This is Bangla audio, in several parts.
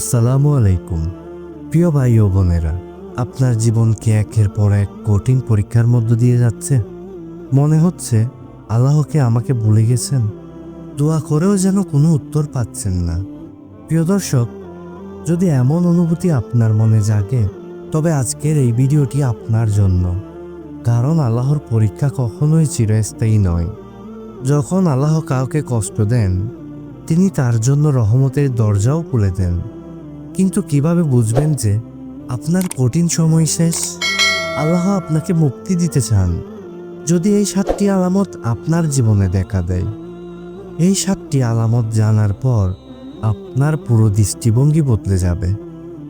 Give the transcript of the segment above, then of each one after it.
আসসালামু আলাইকুম। প্রিয় ভাই ও বোনেরা, আপনার জীবন কি একের পর এক কঠিন পরীক্ষার মধ্য দিয়ে যাচ্ছে? মনে হচ্ছে আল্লাহকে আমাকে ভুলে গেছেন? দোয়া করেও যেন কোনো উত্তর পাচ্ছেন না। প্রিয় দর্শক, যদি এমন অনুভূতি আপনার মনে জাগে, তবে আজকের এই ভিডিওটি আপনার জন্য। কারণ আল্লাহর পরীক্ষা কখনোই চিরস্থায়ী নয়। যখন আল্লাহ কাউকে কষ্ট দেন, তিনি তার জন্য রহমতের দরজাও খুলে দেন। কিন্তু কীভাবে বুঝবেন যে আপনার কঠিন সময় শেষ? আল্লাহ আপনাকে মুক্তি দিতে চান। যদি এই সাতটি আলামত আপনার জীবনে দেখা দেয়, এই সাতটি আলামত জানার পর আপনার পুরো দৃষ্টিভঙ্গি বদলে যাবে।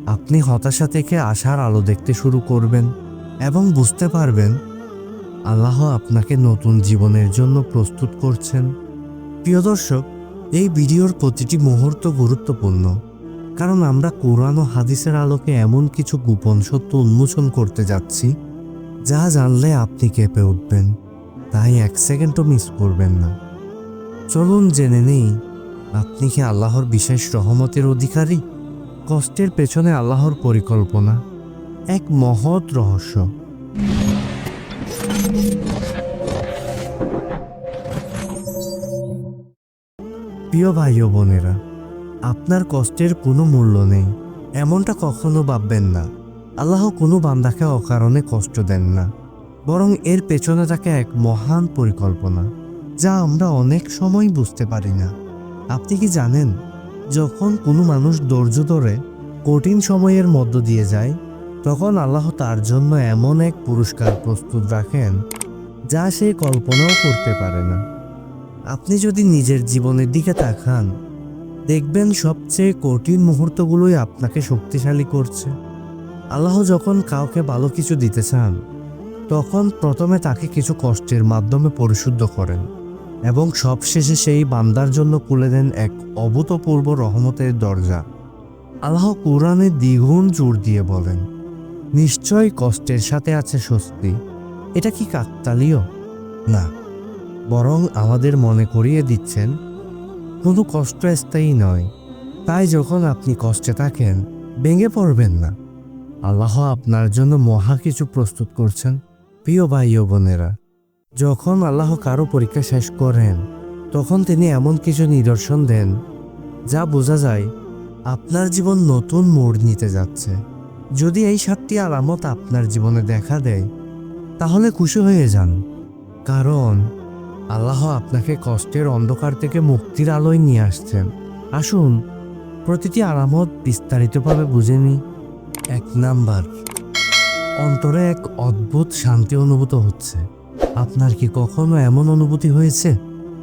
আপনি হতাশা থেকে আশার আলো দেখতে শুরু করবেন এবং বুঝতে পারবেন আল্লাহ আপনাকে নতুন জীবনের জন্য প্রস্তুত করছেন। প্রিয় দর্শক, এই ভিডিওর প্রতিটি মুহূর্ত গুরুত্বপূর্ণ। কারণ আমরা কোরআন ও হাদিসের আলোকে এমন কিছু গোপন সত্য উন্মোচন করতে যাচ্ছি, যা জানলে আপনি কেঁপে উঠবেন। তাই এক সেকেন্ডও মিস করবেন না। চলুন জেনে নেই, আপনি কি আল্লাহর বিশেষ রহমতের অধিকারী? কষ্টের পেছনে আল্লাহর পরিকল্পনা। এক মহৎ রহস্য। প্রিয় ভাই বোনেরা আপনার কষ্টের কোনো মূল্য নেই। এমনটা কখনো ভাববেন না। আল্লাহ কোনো বান্দাকে অকারণে কষ্ট দেন না। বরং এর পেছনে থাকে এক মহান পরিকল্পনা, যা আমরা অনেক সময় বুঝতে পারি না। আপনি কি জানেন, যখন কোনো মানুষ ধৈর্য ধরে কঠিন সময়ের মধ্য দিয়ে যায়, তখন আল্লাহ তার জন্য এমন এক পুরস্কার প্রস্তুত রাখেন, যা সে কল্পনাও করতে পারে না। আপনি যদি নিজের জীবনের দিকে তাকান দেখবেন সবচেয়ে কঠিন মুহূর্তগুলোই আপনাকে শক্তিশালী করছে। আল্লাহ যখন কাউকে ভালো কিছু দিতে চান, তখন প্রথমে তাকে কিছু কষ্টের মাধ্যমে পরিশুদ্ধ করেন এবং সবশেষে সেই বান্দার জন্য খুলে দেন এক অভূতপূর্ব রহমতের দরজা। আল্লাহ কোরআনে দ্বিগুণ জোর দিয়ে বলেন, নিশ্চয় কষ্টের সাথে আছে স্বস্তি। এটা কি কাকতালীয়? না, বরং আমাদের মনে করিয়ে দিচ্ছেন কোনো কষ্ট স্থায়ী নয়। তাই যখন আপনি কষ্টে থাকেন, ভেঙে পড়বেন না। আল্লাহ আপনার জন্য মহা কিছু প্রস্তুত করছেন, প্রিয় ভাই ও বোনেরা। যখন আল্লাহ কারও পরীক্ষা শেষ করেন, তখন তিনি এমন কিছু নিদর্শন দেন, যা বোঝা যায় আপনার জীবন নতুন মোড় নিতে যাচ্ছে। যদি এই সাতটি আলামত আপনার জীবনে দেখা দেয়, তাহলে খুশি হয়ে যান। কারণ আল্লাহ আপনাকে কষ্টের অন্ধকার থেকে মুক্তির আলোয় নিয়ে আসছেন। আসুন, প্রতিটি আলামত বিস্তারিতভাবে বুঝে নিই। এক নাম্বার, অন্তরে এক অদ্ভুত শান্তি অনুভূত হচ্ছে। আপনার কি কখনো এমন অনুভূতি হয়েছে,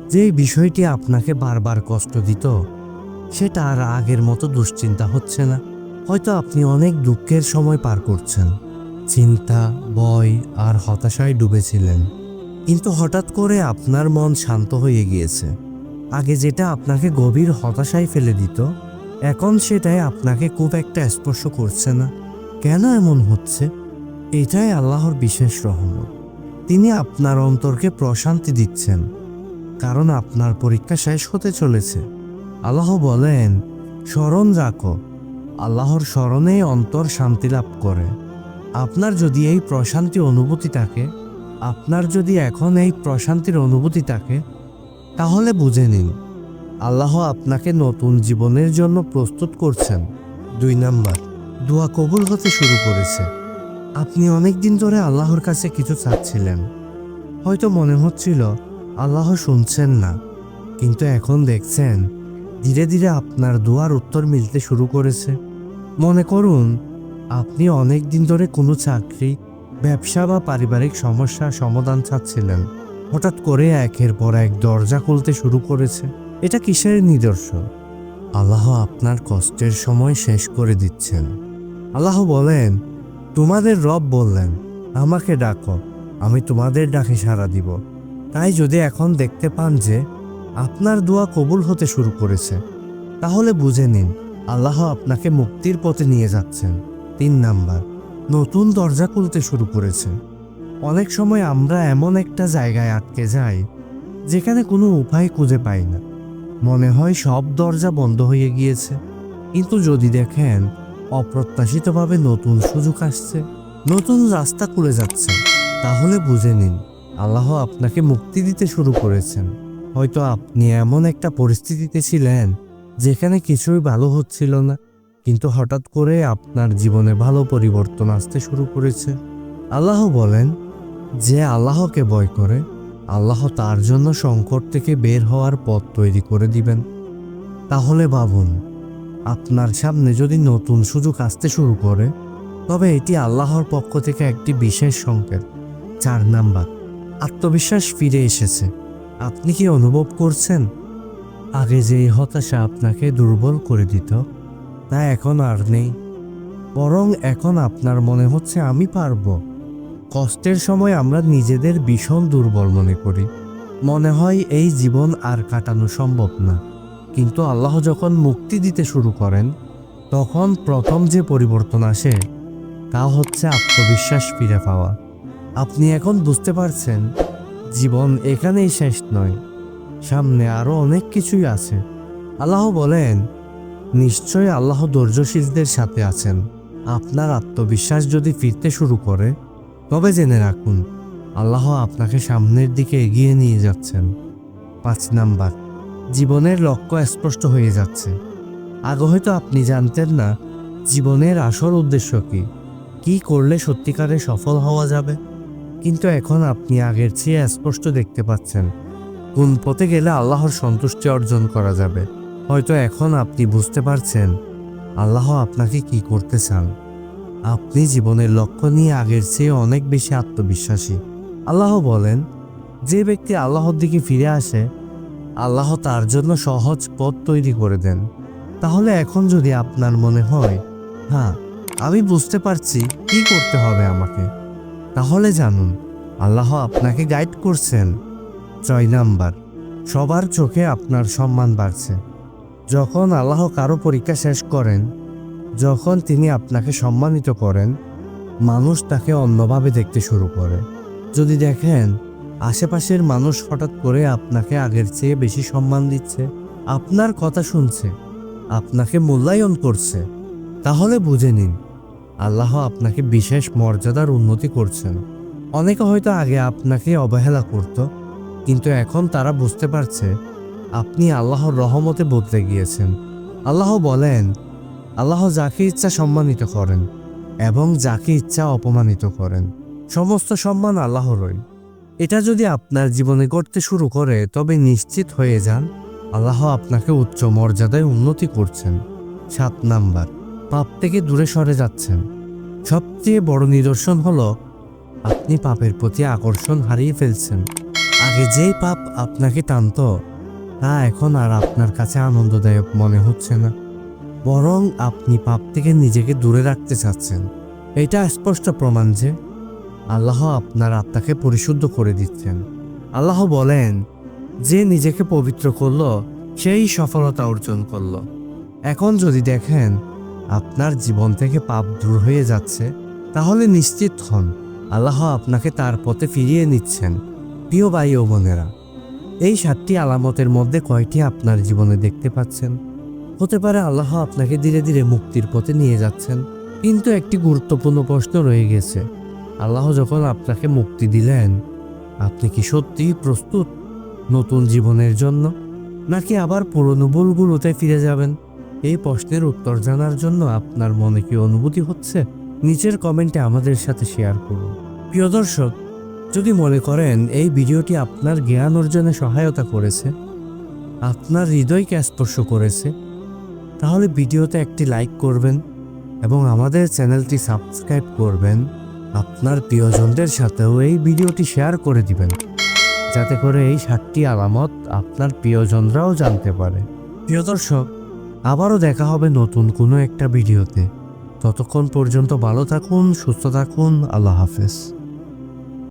যে বিষয়টি আপনাকে বারবার কষ্ট দিত? সেটা আর আগের মতো দুশ্চিন্তা হচ্ছে না। হয়তো আপনি অনেক দুঃখের সময় পার করছেন। চিন্তা, ভয় আর হতাশায় ডুবেছিলেন। কিন্তু হঠাৎ করে আপনার মন শান্ত হয়ে গিয়েছে। আগে যেটা আপনাকে গভীর হতাশায় ফেলে দিত, এখন সেটাই আপনাকে খুব একটা স্পর্শ করছে না। কেন এমন হচ্ছে? এটাই আল্লাহর বিশেষ রহমত। তিনি আপনার অন্তরকে প্রশান্তি দিচ্ছেন, কারণ আপনার পরীক্ষা শেষ হতে চলেছে। আল্লাহ বলেন, স্মরণ রাখো, আল্লাহর স্মরণেই অন্তর শান্তি লাভ করে। আপনার যদি এই প্রশান্তি অনুভূতি থাকে আপনার যদি এখন এই প্রশান্তির অনুভূতি থাকে, তাহলে বুঝে নিন, আল্লাহ আপনাকে নতুন জীবনের জন্য প্রস্তুত করছেন। দুই নাম্বার, দোয়া কবুল হতে শুরু করেছে। আপনি অনেক দিন ধরে আল্লাহর কাছে কিছু চাচ্ছিলেন। হয়তো মনে হচ্ছিল, আল্লাহ শুনছেন না। কিন্তু এখন দেখছেন, ধীরে ধীরে আপনার দোয়ার উত্তর মিলতে শুরু করেছে। মনে করুন, আপনি অনেক দিন ধরে কোনো চাকরি ব্যবসা বা পারিবারিক সমস্যার সমাধান চাচ্ছিলেন। হঠাৎ করে একের পর এক দরজা খুলতে শুরু করেছে। এটা কিসের নিদর্শন? আল্লাহ আপনার কষ্টের সময় শেষ করে দিচ্ছেন। আল্লাহ বলেন, তোমাদের রব বললেন, আমাকে ডাকো, আমি তোমাদের ডাকে সাড়া দিব। তাই যদি এখন দেখতে পান যে আপনার দোয়া কবুল হতে শুরু করেছে, তাহলে বুঝে নিন, আল্লাহ আপনাকে মুক্তির পথে নিয়ে যাচ্ছেন। তিন নাম্বার নতুন দরজা খুলতে শুরু করেছে। অনেক সময় আমরা এমন একটা জায়গায় আটকে যাই, যেখানে কোনো উপায় খুঁজে পাই না। মনে হয় সব দরজা বন্ধ হয়ে গিয়েছে। কিন্তু যদি দেখেন, অপ্রত্যাশিতভাবে নতুন সুযোগ আসছে, নতুন রাস্তা খুলে যাচ্ছে, তাহলে বুঝে নিন, আল্লাহ আপনাকে মুক্তি দিতে শুরু করেছেন। হয়তো আপনি এমন একটা পরিস্থিতিতে ছিলেন, যেখানে কিছুই ভালো হচ্ছিল না। কিন্তু হঠাৎ করে আপনার জীবনে ভালো পরিবর্তন আসতে শুরু করেছে। আল্লাহ বলেন, যে আল্লাহকে ভয় করে, আল্লাহ তার জন্য সংকট থেকে বের হওয়ার পথ তৈরি করে দিবেন। তাহলে ভাবুন, আপনার সামনে যদি নতুন সুযোগ আসতে শুরু করে, তবে এটি আল্লাহর পক্ষ থেকে একটি বিশেষ সংকেত চার নাম্বার আত্মবিশ্বাস ফিরে এসেছে। আপনি কি অনুভব করছেন? আগে যে হতাশা আপনাকে দুর্বল করে দিত তা এখন আর নেই। বরং এখন আপনার মনে হচ্ছে আমি পারব। কষ্টের সময় আমরা নিজেদের ভীষণ দুর্বল মনে করি। মনে হয় এই জীবন আর কাটানো সম্ভব না। কিন্তু আল্লাহ যখন মুক্তি দিতে শুরু করেন, তখন প্রথম যে পরিবর্তন আসে, তা হচ্ছে আত্মবিশ্বাস ফিরে পাওয়া। আপনি এখন বুঝতে পারছেন, জীবন এখানেই শেষ নয়, সামনে আরও অনেক কিছুই আছে। আল্লাহ বলেন নিশ্চয় আল্লাহ ধৈর্যশীলদের সাথে আছেন। আপনার আত্মবিশ্বাস যদি ফিরতে শুরু করে, তবে জেনে রাখুন, আল্লাহ আপনাকে সামনের দিকে এগিয়ে নিয়ে যাচ্ছেন। পাঁচ নাম্বার, জীবনের লক্ষ্য স্পষ্ট হয়ে যাচ্ছে। আগে হয়তো আপনি জানতেন না, জীবনের আসল উদ্দেশ্য কি? কি করলে সত্যিকারে সফল হওয়া যাবে? কিন্তু এখন আপনি আগের চেয়ে স্পষ্ট দেখতে পাচ্ছেন, কোন পথে গেলে আল্লাহর সন্তুষ্টি অর্জন করা যাবে। হয়তো এখন আপনি বুঝতে পারছেন আল্লাহ আপনাকে কি করতে চান। আপনি জীবনের লক্ষ্য নিয়ে আগের চেয়ে অনেক বেশি আত্মবিশ্বাসী। আল্লাহ বলেন, যে ব্যক্তি আল্লাহর দিকে ফিরে আসে, আল্লাহ তার জন্য সহজ পথ তৈরি করে দেন। তাহলে এখন যদি আপনার মনে হয় হ্যাঁ আমি বুঝতে পারছি কি করতে হবে আমাকে, তাহলে জানুন, আল্লাহ আপনাকে গাইড করছেন। ছয় নাম্বার, সবার চোখে আপনার সম্মান বাড়ছে। যখন আল্লাহ কারও পরীক্ষা শেষ করেন, যখন তিনি আপনাকে সম্মানিত করেন, মানুষ তাকে অন্যভাবে দেখতে শুরু করে। যদি দেখেন, আশেপাশের মানুষ হঠাৎ করে আপনাকে আগের চেয়ে বেশি সম্মান দিচ্ছে, আপনার কথা শুনছে, আপনাকে মূল্যায়ন করছে, তাহলে বুঝে নিন, আল্লাহ আপনাকে বিশেষ মর্যাদার উন্নতি করছেন। অনেকে হয়তো আগে আপনাকে অবহেলা করত, কিন্তু এখন তারা বুঝতে পারছে আপনি আল্লাহর রহমতে বদলে গিয়েছেন। আল্লাহ বলেন, আল্লাহ যাকে ইচ্ছা সম্মানিত করেন এবং যাকে ইচ্ছা অপমানিত করেন। সমস্ত সম্মান আল্লাহরই। এটা যদি আপনার জীবনে করতে শুরু করে, তবে নিশ্চিত হয়ে যান, আল্লাহ আপনাকে উচ্চ মর্যাদায় উন্নতি করছেন। সাত নাম্বার, পাপ থেকে দূরে সরে যাচ্ছেন। সবচেয়ে বড় নিদর্শন হলো, আপনি পাপের প্রতি আকর্ষণ হারিয়ে ফেলছেন। আগে যেই পাপ আপনাকে টানত তা এখন আর আপনার কাছে আনন্দদায়ক মনে হচ্ছে না। বরং আপনি পাপ থেকে নিজেকে দূরে রাখতে চাচ্ছেন। এটা স্পষ্ট প্রমাণ যে আল্লাহ আপনার আত্মাকে পরিশুদ্ধ করে দিচ্ছেন। আল্লাহ বলেন, যে নিজেকে পবিত্র করল, সেই সফলতা অর্জন করল। এখন যদি দেখেন আপনার জীবন থেকে পাপ দূর হয়ে যাচ্ছে, তাহলে নিশ্চিত হন, আল্লাহ আপনাকে তার পথে ফিরিয়ে নিচ্ছেন। প্রিয় ভাই ও বোনেরা এই সাতটি আলামতের মধ্যে কয়টি আপনার জীবনে দেখতে পাচ্ছেন? হতে পারে আল্লাহ আপনাকে ধীরে ধীরে মুক্তির পথে নিয়ে যাচ্ছেন, কিন্তু একটি গুরুত্বপূর্ণ প্রশ্ন রয়ে গেছে। আল্লাহ যখন আপনাকে মুক্তি দিলেন, আপনি কি সত্যিই প্রস্তুত নতুন জীবনের জন্য, নাকি আবার পুরনো ভুলগুলোতে ফিরে যাবেন? এই প্রশ্নের উত্তর জানার জন্য আপনার মনে কি অনুভূতি হচ্ছে? নিচের কমেন্টে আমাদের সাথে শেয়ার করুন। প্রিয় দর্শক যদি মনে করেন, এই ভিডিওটি আপনার জ্ঞান অর্জনে সহায়তা করেছে, আপনার হৃদয়কে স্পর্শ করেছে, তাহলে ভিডিওতে একটি লাইক করবেন এবং আমাদের চ্যানেলটি সাবস্ক্রাইব করবেন। আপনার প্রিয়জনদের সাথেও এই ভিডিওটি শেয়ার করে দিবেন, যাতে করে এই সাতটি আলামত আপনার প্রিয়জনরাও জানতে পারে। প্রিয় দর্শক, আবারও দেখা হবে নতুন কোনো একটা ভিডিওতে। ততক্ষণ পর্যন্ত ভালো থাকুন, সুস্থ থাকুন, আল্লাহ হাফেজ।